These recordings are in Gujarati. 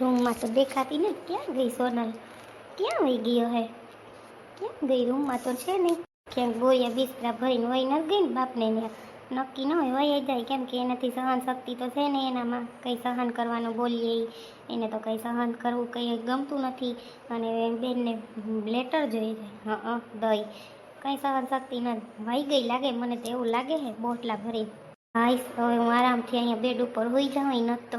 રૂમમાં તો દેખાતી ને ક્યાં ગઈ સોનલ? ક્યાં વહી ગયો હે? ક્યાં ગઈ રૂમમાં તો છે નહીં? ક્યાંક બોયા બિસ્તરા ભરીને વહી ન ગઈ ને બાપને ત્યાં? નક્કી ન હોય વહી જાય. કેમ કે એનાથી સહન શક્તિ તો છે ને એનામાં. કંઈ સહન કરવાનું બોલીએ એને તો કંઈ સહન કરવું કંઈ ગમતું નથી. અને બેનને લેટર જોઈએ છે હં દહીં કંઈ સહન શક્તિ ન વહી ગઈ લાગે? મને તો એવું લાગે હે, બોટલા ભરી હાઈશ હવે હું આરામથી અહીંયા બેડ ઉપર હોઈ જાઉં નથી તો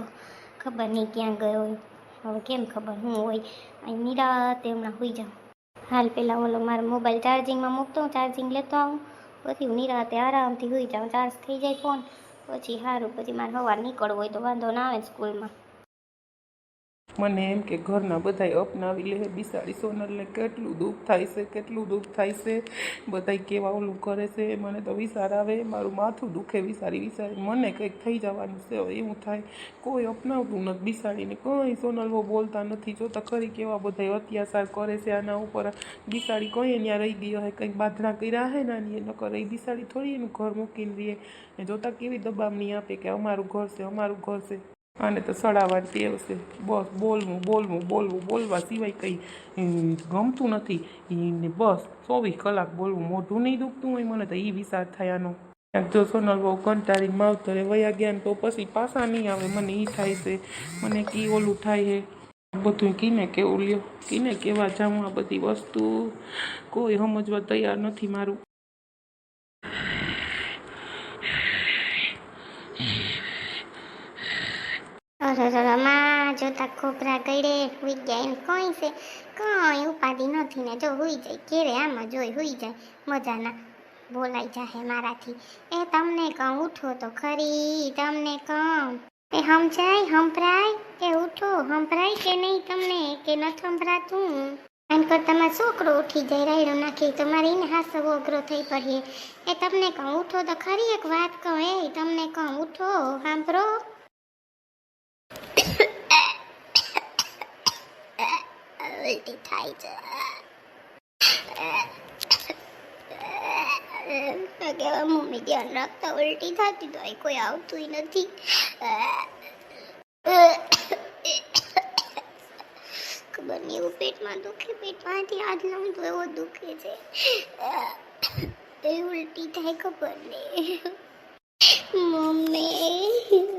ખબર નહીં ક્યાં ગયો હોય હવે કેમ ખબર હું હોય. અહીં નિરાતે હમણાં હોઈ જાઉં. હાલ પહેલાં ઓલો મારો મોબાઈલ ચાર્જિંગમાં મૂકતો હું ચાર્જિંગ લેતો આવું. પછી હું નિરાતે આરામથી હોઈ જાઉં ચાર્જ થઈ જાય ફોન પછી સારું પછી મારે સવાર નીકળવું હોય તો વાંધો ના આવે સ્કૂલમાં મને એમ કે ઘરના બધાય અપનાવી લે, બિસાડી સોનલને કેટલું દુઃખ થાય છે, કેટલું દુઃખ થાય છે. બધાય કેવા ઓલું કરે છે, મને તો વિચાર આવે, મારું માથું દુખે, વિચારી વિચારી મને કંઈક થઈ જવાનું છે એવું થાય. કોઈ અપનાવતું નથી, બિસાડીને કંઈ સોનલવો બોલતા નથી. જોતા ખરી કેવા બધાય અત્યાચાર કરે છે આના ઉપર. બિસાડી કંઈ ત્યાં રહી ગયો હોય, કંઈક બાંધણા કર્યા હે નાની, એ નકર એ બિસાડી થોડી એનું ઘર મૂકીને રહીએ જોતા કેવી દબામણી આપે કે અમારું ઘર છે, અમારું ઘર છે. આને તો સડાવવાની ટેવ છે બસ, બોલવું બોલવું બોલવું, બોલવા સિવાય કંઈ ગમતું નથી. ને બસ ચોવીસ કલાક બોલવું, મોઢું નહીં દુખતું હોય મને તો એ વિચાર થયાનો. જો સોનલ બહુ કંટાળી માવતરે વયા ગયા ને તો પછી પાછા નહીં આવે, મને એ થાય છે. મને કી ઓલું થાય છે. બધું કીને કેવું લ્યો? કીને કેવા જાઉં આ બધી વસ્તુ? કોઈ સમજવા તૈયાર નથી મારું. અરે માં જોતા ખોપરા ગળે હુઈ ગયા એમ કોઈ છે? કંઈ ઉપાધિ નથી ને જો હુઈ જાય, ઘેરે આમાં જોઈ હુઈ જાય, મજાના બોલાઈ જાહે મારાથી. એ તમને કહું, ઉઠો તો ખરી, તમને કહું. એ હમજાય, હંભરાય કે ઉઠો, હંભરાય કે નહીં તમને કે નથી હંભરાતું એમ કર તમારો છોકરો ઉઠી જાય, રાયડો નાખી તમારે મારે એને હાસવો અઘરો થઈ પડીએ. એ તમને કહું, ઉઠો તો ખરી એક વાત કહું, એ તમને કહું, ઉઠો, સાંભળો. ઉલટી થાય છે મમ્મી ધ્યાન રાખતા ઉલટી થતી તો કોઈ આવતું નથી ખબર નહીં એવું પેટમાં દુખે પેટમાંથી હાથ લઉં તો એવો દુખે છે એ ઉલટી થાય ખબર નહીં મમ્મી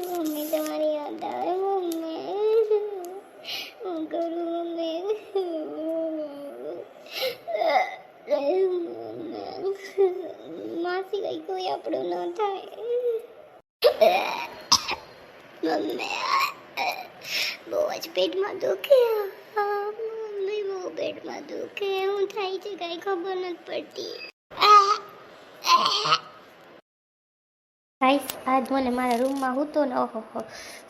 મમ્મી તમારી યાદ આવે મમ્મી હું કરું મમ્મી માસી કઈ કોઈ આપણું ન થાય મમ્મી બહુ જ પેટમાં દુખે. મમ્મી, બહુ થાય છે કઈ ખબર નથી પડતી. ગાઈસ મને મારા રૂમમાં હું તો ને, ઓહો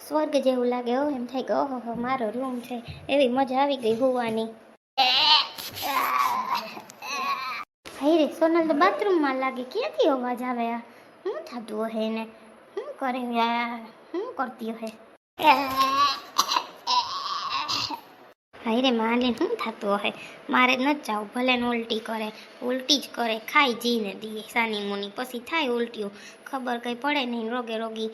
સ્વર્ગ જેવું લાગે, હો, એમ થાય કે, ઓહો મારો રૂમ છે. એવી મજા આવી ગઈ હોવાની. હાઈ રે, સોનલ તો બાથરૂમમાં લાગે. ક્યાંથી અવાજ આવે આ? હું થતું હે એને? કરે? શું કરતી હે હાય રે માને શું થતું હોય મારે ન જાવું ભલે ને ઉલટી કરે, ઉલટી જ કરે, ખાઈ જીને દીએ સાની મુની, પછી થાય ઉલટીઓ. ખબર કંઈ પડે નહીં, રોગે રોગી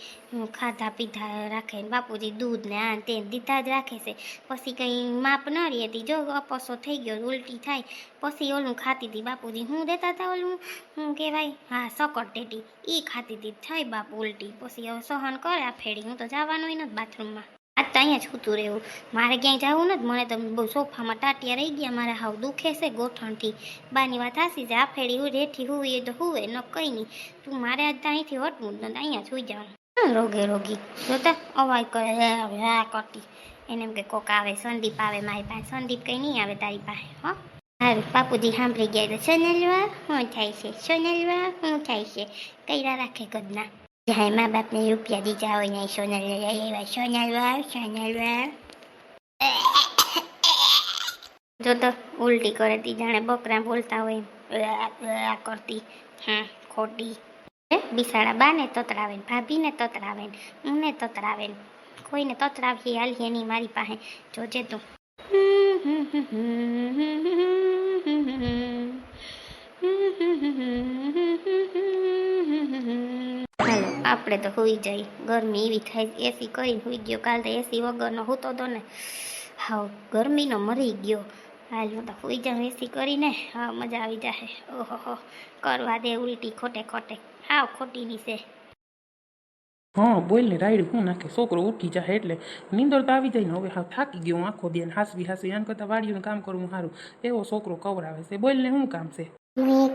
ખાધા પીધા રાખે ને બાપુજી દૂધ ને આ તે દીધા જ રાખે છે. પછી કંઈ માપ ન રહી હતી. જો અપસો થઈ ગયો ઉલટી થાય, પછી ઓલું ખાતી હતી બાપુજી. હું દેતા હતા ઓલું, હું કહેવાય, હા, સકટ ટેટી. એ ખાતી હતી. થાય બાપુ ઉલટી. પછી સહન કરે આ ફેડી હું તો જવાનું નથી બાથરૂમમાં. આજ તો અહીંયા જ સૂતું રહેવું. મારે ક્યાંય જવું નથી, મને તો બહુ સોફામાં ટાટિયા રહી ગયા. મારે હાવ દુખે છે ગોઠણથી. બાની વાત હાસી છે, આ ફેરી હું રેઠી એ તો હુવે, ન કંઈ નહીં. તું મારે આજ અહીંથી હટવું જ નથી, અહીંયા સુઈ જવાનું. રોગે રોગી. જોતા, અવાજ કરે હા કરતી એને એમ કે, કોક આવે, સંદીપ આવે મારી પાસે. સંદીપ કંઈ નહીં આવે તારી પાસે, હો. હારું, બાપુજી સાંભળી ગયા તો સોનલવા શું થાય છે? સોનલવા શું થાય છે? કઈરા રાખે ગદના. જાય મા બાપને રૂપિયા દીધા હોય ને સોનલ લઈ આવ્યા. સોનલવા સોનલવા જો તો ઉલટી કરે તી જાણે બકરા બોલતા હોય આ, કરતી હા ખોટી. બિસાડા બાને તતરાવે ભાભીને તતરાવે મને તતરાવે કોઈને તતરાવી હાલી નહીં મારી પાસે. જોજે તું. હાલો આપણે તો હોઈ જાય ગરમી એવી થાય એસી કરીને હોઈ ગયો. કાલ તો એસી વગરનો હોતો તો ને. હાવ, ગરમીનો મરી ગયો. હાલ હું તો હોઈ જાઉં એસી કરીને. હા મજા આવી જશે ઓહો કરવા દે ઉલટી ખોટે ખોટે. હાવ ખોટીની છે. હા, બોલ ને, રાયડું હું નાખે? છોકરો ઉઠી જાય એટલે નીંદર તો આવી જાય ને. હવે હા થાકી ગયો આખો બેન હાસવી હાસવી. આમ કરતાં વાડીઓનું કામ કરવું સારું. એવો છોકરો કવરાવે છે. બોલ ને, શું કામ છે?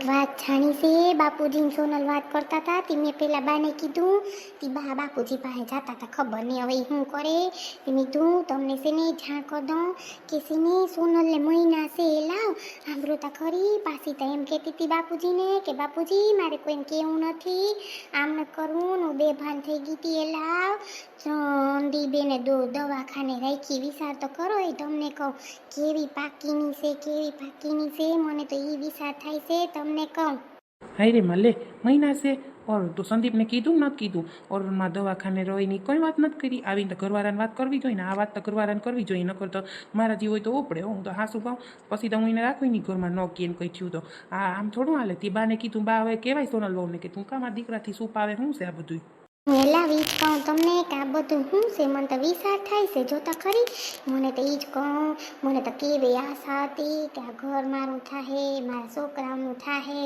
વાત જાણી છે? બાપુજી સોનલ વાત કરતા હતા. તે મેં પહેલાં બાને કીધું. તી બા બાપુજી પાસે જતા હતા. ખબર નહીં હવે શું કરે? તે મેં કીધું, તમને છે ને જાણ કરી દઉં કે છે સોનલને મહિના છે એ લાવ. સાંભળતા ખરી. પાછી તો એમ કહેતી હતી બાપુજીને કે, બાપુજી, મારે કોઈને કહેવું નથી. આમ ન કરવું હું બેભાન થઈ ગઈ હતી, એ લાવ. ચંદી બેને દો દવાખાને રાખી વિચાર તો કરો. એ તમને કહું, કેવી પાકીની છે, કેવી પાકીની છે? મને તો એ વિચાર થાય છે, તમને કહું. હાય રે મલે મહિના છે. ઓર તો સંદીપને કીધું નથી કીધું. ઓરમાં દવાખાને રહીની કોઈ વાત નથી કરી. આવીને તો ઘરવાળાને વાત કરવી જોઈએ ને આ વાત તો ઘરવાળાને કરવી જોઈએ. નકર તો મારા જીવ હોય તો ઉપડે હો, તો હાસું ભાવ પછી તો હું એને રાખવી નહીં ઘરમાં ન ને કંઈ થયું તો. આ આમ થોડું હાલે. તે બાને કીધું બા હવે કહેવાય સોનલ બહુને કે તું કામ આ દીકરાથી શું પાવે શું છે આ બધું વેલા વીજ કહું તમને કે આ બધું શું છે? મને તો વિશાળ થાય છે. જો તો ખરી. મને તો એ જ કહું. મને તો કેવી આશા હતી કે આ ઘર મારું થાહે, મારા છોકરાઓનું થાહે,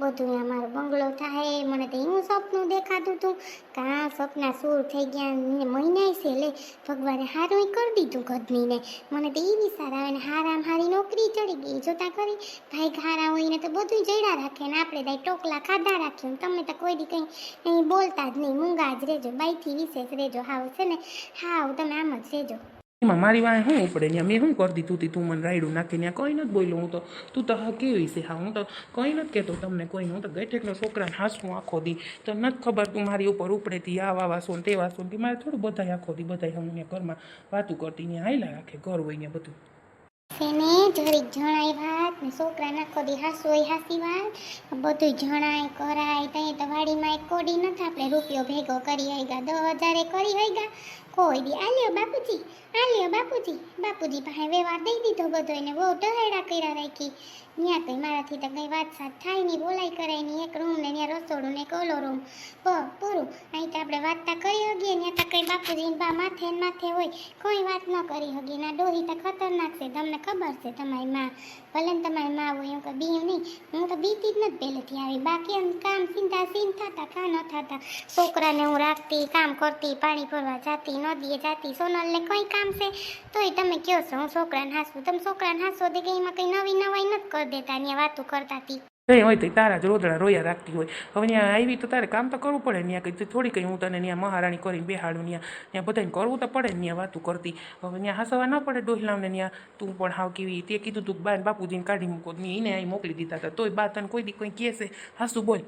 બધું આ મારો બંગલો થાહે. મને તો એવું સપનું દેખાતું હતું કે આ સપના સૂર થઈ ગયા મહિનાય મહિના છે. લે, ભગવાને હારું કરી દીધું ગદનીને. મને તો એ વિચાર આવે ને હારામ હારી નોકરી ચડી ગઈ. જોતા ખરી, ભાઈ ઘારા હોય ને તો બધું જડ્યા રાખે ને આપણે તો ટોકલા ખાધા રાખ્યું ને તમે તો કોઈ દી કંઈ બોલતા જ નહીં. મૂંગા જ રહેજો. બાઈથી વિશેષ રહેજો. હાવ છે ને? હાવ, તમે આમ જ રહેજો. એમાં મારી વાંહે હું ઉપડે ત્યાં મેં શું કરી દીધું તી? તું મને રાયડું નાખી ત્યાં કંઈ નથી બોલ્યો. હું તો, તું તો હા કેવી છે? હા, હું તો કંઈ નથી કહેતો તમને કોઈ હું તો ગઈઠેકનો છોકરાને હાસું આખો દી. તો નથી ખબર તું મારી ઉપર ઉપડે તી, આ વાવા સોન, તે વાસો મારે થોડું બધાય આખો દી, બધાય હું ઘરમાં વાતું કરતી ત્યાં હાયલા રાખે, ઘર હોય ને બધું. તેને જરીક જણાય વાત, ને છોકરાને નાખો દી હાસુ હોય હાસી વાત બધું જણાય, કરાય, તઈ તો વાડીમાં એક કોડી નથી. આપણે રૂપિયો ભેગો કરી આઈગા દસ હજારે કરી આઈગા કોઈ દી આલ્યો બાપુજી આલ્યો બાપુજી. બાપુજી પાસે વ્યવહાર દઈ દીધો બધો એને બહુ ટહેડા કર્યા રાખી. ત્યાં કંઈ મારાથી તો કંઈ વાત સાથ થાય નહીં, બોલાય કરાય નહીં. એક રૂમ ને ત્યાં રસોડું ને એક ઓલો રૂમ. પૂરું. અહીં તો આપણે વાતતા કરી હગીએ ત્યાં કંઈ માથે માથે હોય, કોઈ વાત ન કરી હગીએ ના ડોહી તો ખતરનાક છે. તમને ખબર છે તમારી માં, ભલે તમારી માં હોય એમ કે બીયું નહીં, હું તો બીતી જ નથી પહેલેથી આવી. બાકી એમ કામ સીધા સીન થતા કા ન થતા. છોકરાને હું રાખતી, કામ કરતી, પાણી ભરવા જાતી, નદીએ જાતી સોનલને કોઈ કામ છે? તોય તમે કહો છો, હું છોકરાને હાસું? તમે છોકરાને હાસો દે કે એમાં કંઈ નવી નવાઈ નથી કરી દેતા અહીંયા વાતો કરતા કંઈ હોય તો તારા જ રોદડા રોયા રાખતી હોય. હવે ત્યાં આવી તો તારે કામ તો કરવું પડે ત્યાં કઈ થોડી કંઈ હું તને ત્યાં મહારાણી કરીને બેહાડું ત્યાં ત્યાં બધાને કરવું તો પડે ત્યાં વાતું કરતી. હવે ત્યાં હસવા ન પડે ડોહલામને ત્યાં તું પણ હાવ કેવી તે કીધું તું બાન બાપુજીને કાઢી મૂકો. એને અહીં મોકલી દીધા હતા તોય બા તને કોઈ દી કોઈ કહેશે. હાસું બોલ.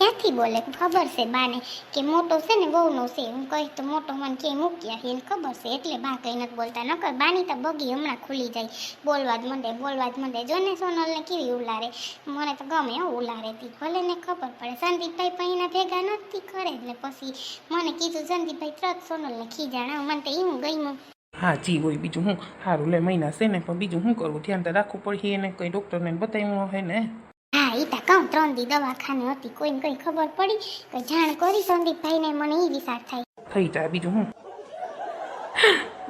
ક્યાંથી બોલે? ખબર છે બાને કે મોટો છે ને વહુનો છે. હું કહીશ તો મોટો મને ક્યાંય મૂક્યા એને ખબર છે. એટલે બા કંઈ નથી બોલતા. નકર બાની તો બગી હમણાં ખુલી જાય. બોલવા જ મંડે, બોલવા જ મંડે. જો ને સોનલને કેવી ઉલારે? મને તો ગમે હો ઉલારે તી. ભલે ને ખબર પડે. સંદીપભાઈ પણ એના ભેગા નથી કરે. એટલે પછી મને કીધું, સંદીપભાઈ, તરત સોનલને ખીજાણા. મને તો એવું ગયું હા, જી હોય બીજું હું? સારું લે, મહિના છે ને. પણ બીજું શું કરવું ધ્યાન તો રાખવું પડશે એને કંઈ ડૉક્ટરને બતાવ્યું હોય ને. હા એ તો કહું, ત્રણ દી દવાખાને હતી, કોઈને કંઈ ખબર પડી કે જાણ કરી સંદીપભાઈને, મને એ વિચાર થાય. થઈ જાય બીજું હું.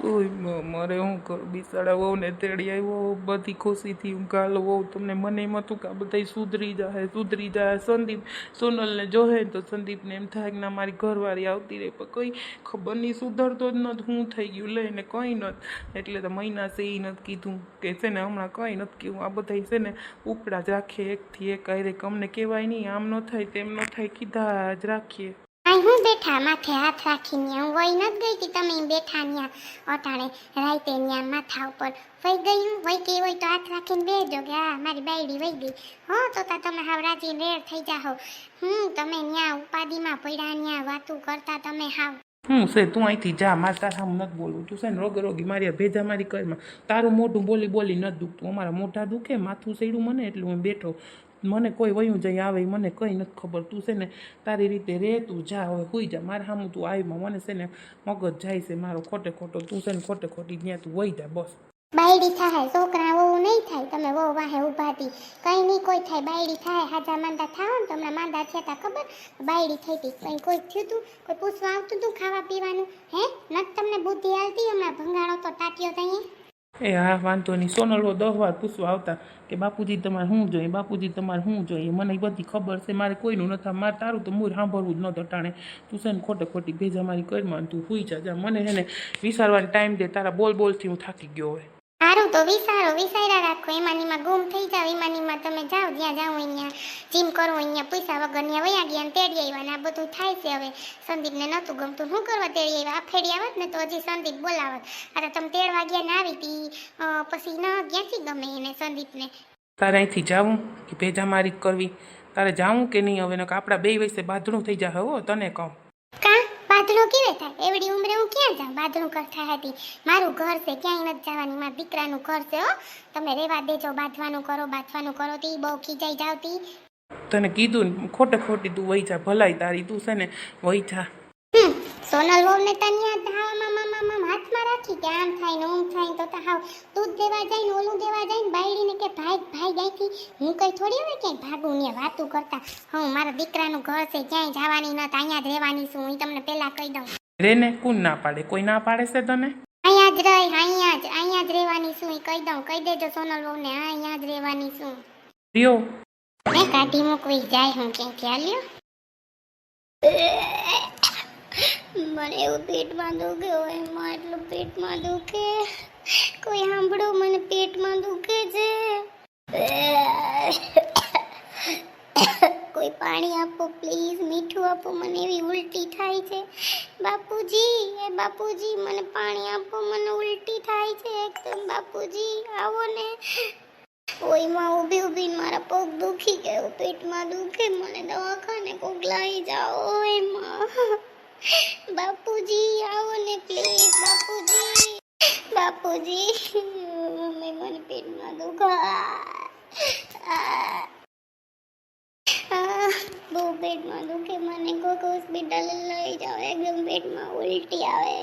મારે હું કરું? બિસાડા વહુ ને તેડી આવ્યો, બધી ખુશીથી હું ગાલો વહુ. તમને મને એમ હતું કે આ બધા સુધરી જાય સુધરી જાય સંદીપ, સોનલને જોહે તો સંદીપને એમ થાય કે ના, મારી ઘરવાળી આવતી રહે. પણ કંઈ ખબર નહીં, સુધરતો જ નથી હું થઈ ગયું, લઈને કંઈ નથી એટલે તો મહિના છે એ નથી કીધું કે છે ને, હમણાં કંઈ નથી કીધું. આ બધા છે ને, ઉપડા જ રાખીએ એકથી એક. અરે અમને કહેવાય નહીં, આમ ન થાય તેમ ન થાય, કીધા જ રાખીએ. અહીં હું બેઠા માથે હાથ રાખીને હું વહી નથી ગઈ તી તમે બેઠા ત્યાં અટાણે રાઈતે ત્યાં માથા ઉપર વહી ગઈ હું. વહી ગઈ હોય તો હાથ રાખીને બેજો કે હા મારી બાયડી વહી ગઈ. હો, તો તા તમે હાવ રાજી રેડ થઈ જાઓ હું તમે ત્યાં ઉપાધિમાં પડ્યા ત્યાં વાતું કરતા તમે હાવ. હું છે, તું અહીંથી જા, મારે તારા સામે નથી બોલવું. તું છે ને રોગે રોગી, મારી ભેજા મારી કરમાં. તારું મોઢું બોલી બોલી નથી દુખતું. અમારા મોઢા દુખે, માથું સડ્યું મને એટલે હું બેઠો. મને કોઈ વયું જઈ આવે મને કંઈ નથી ખબર. તું છે ને તારી રીતે રે, તું જા, હવે હોઈ જા. મારે સામું તું આવીમાં મને છે ને મગજ જાય છે મારો ખોટે ખોટો. તું છે ને ખોટે ખોટી ત્યાં તું વહી જા, બસ. બાયડી થાય, છોકરા વહુ નહીં થાય, તમે વહુ વાહે ઊભા હતી કઈ નહીં, કોઈ થાય, બાયડી થાય, હાજા માંદા થાવ ને તમને માંદા થયા તા ખબર? બાયડી થઈ હતી કંઈ કોઈ થયું હતું કોઈ પૂછવા આવતું તું ખાવા પીવાનું? હે? નથી તમને બુદ્ધિ આવતી હમણાં ભંગાણો તો ટાટ્યો તઈ એ હા, વાંધો નહીં. સોનલો દસ વાર પૂછવા આવતા કે, બાપુજી, તમારે શું જોઈએ? બાપુજી, તમારે શું જોઈએ? મને બધી ખબર છે. મારે કોઈનું નથી મારે તારું તો મૂળ સાંભળવું જ નહોતું ટાણે તું છે ને ખોટે ખોટી ભેજા મારી કરીમાં તું હુઈ જા મને છે ને ટાઈમ દે. તારા બોલ બોલથી હું થાકી ગયો સારું તો વિસારો, વિસાર્યા રાખો. એમાંનીમાં ગુમ થઈ જાવ એમાંનીમાં તમે જાઓ, જ્યાં જાઓ અહીંયા. જીમ કરવું અહીંયા પૈસા વગર વયા ગયા ને તેડી આવ્યા ને આ બધું થાય છે હવે. સંદીપને નહોતું ગમતું. શું કરવા તેડી આવ્યા? આ ફેડી આવત ને તો હજી સંદીપ બોલાવત. અરે તમે તેડવા ગયા ને આવી હતી પછી ન, ક્યાંથી ગમે એને સંદીપને? તારે અહીંથી જાવું કે ભેજા મારી કરવી? તારે જાવું કે નહીં? હવે કાપડા બે વચ્ચે બાંધણું થઈ જાય હો, તને કહું. કા કેવે થાય? એવડી ઉંમરે હું ક્યાં જાઉં? બાથરૂમ કરતા હતી મારું ઘર છે ક્યાંય નથી જવાની. મારા દીકરાનું ઘર છે હો. તમે રેવા દેજો બાંધવાનું કરો બાંધવાનું કરો તી બહુ ખીજાઈ જાવતી. તને કીધું ખોટે ખોટી તું વહી જા ભલાઈ તારી તું છે ને વહી જા. સોનલ વહુ ને તનિયા ધાવામાં રાખી કે આમ થાય ને ઓમ થાય ને તો હાવ દૂધ દેવા જાય ને ઓલું દેવા જાય ને બાયડીને કે ભાઈ ભાઈ ગાયથી હું કઈ થોડી હોય ક્યાંય ભાગું? ને વાતું કરતા. હું મારા દીકરાનું ઘર છે ક્યાંય જવાની ન અહીંયા જ રહેવાની છું હું તમને પેલા કહી દઉં. રે ને કોણ ના પાડે? કોઈ ના પાડે છે તને? અહીંયા જ રહી અહીંયા જ અહીંયા જ રહેવાની છું કહી દઉં કહી દેજો સોનલ વહુ ને અહીંયા જ રહેવાની છું. રિયો મેં કાઢી મૂકવી જાય હું ક્યાંય ખ્યાલ્યો મને એવું પેટમાં દુખે હોય એમાં એટલું પેટમાં દુખે. કોઈ સાંભળો મને પેટમાં દુખે છે. કોઈ પાણી આપો પ્લીઝ મીઠું આપો, મને એવી ઉલટી થાય છે. બાપુજી, એ બાપુજી, મને પાણી આપો, મને ઉલટી થાય છે એકદમ. બાપુજી, આવો ને. ઓયમાં ઊભી ઊભી મારા પગ દુખી ગયો, પેટમાં દુખે, મને દવાખાને કોક લાવી જાઓ એમાં બાપુજી, આવો ને પ્લીઝ, બાપુજી. બાપુજી મમ્મી મને પેટમાં દુખા. બહુ પેટમાં દુખે. મને કોઈક હોસ્પિટલ લઈ જાઓ. એકદમ પેટમાં ઉલટી આવે.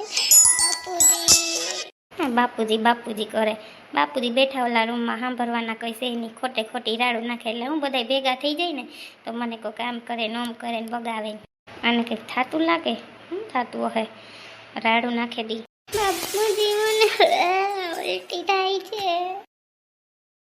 બાપુજી. બાપુજી બાપુજી કરે. બાપુજી બેઠા ઓલા રૂમમાં સાંભળવાના કઈ છે ખોટે ખોટી રાડું નાખે. એટલે હું બધા ભેગા થઈ જાય ને તો મને કોઈ કામ કરે નોમ કરે ને બગાવે આને કંઈક થતું લાગે? શું થતું હશે. રાડું નાખી દી. બાપુજી મને ઉલટી થાય છે.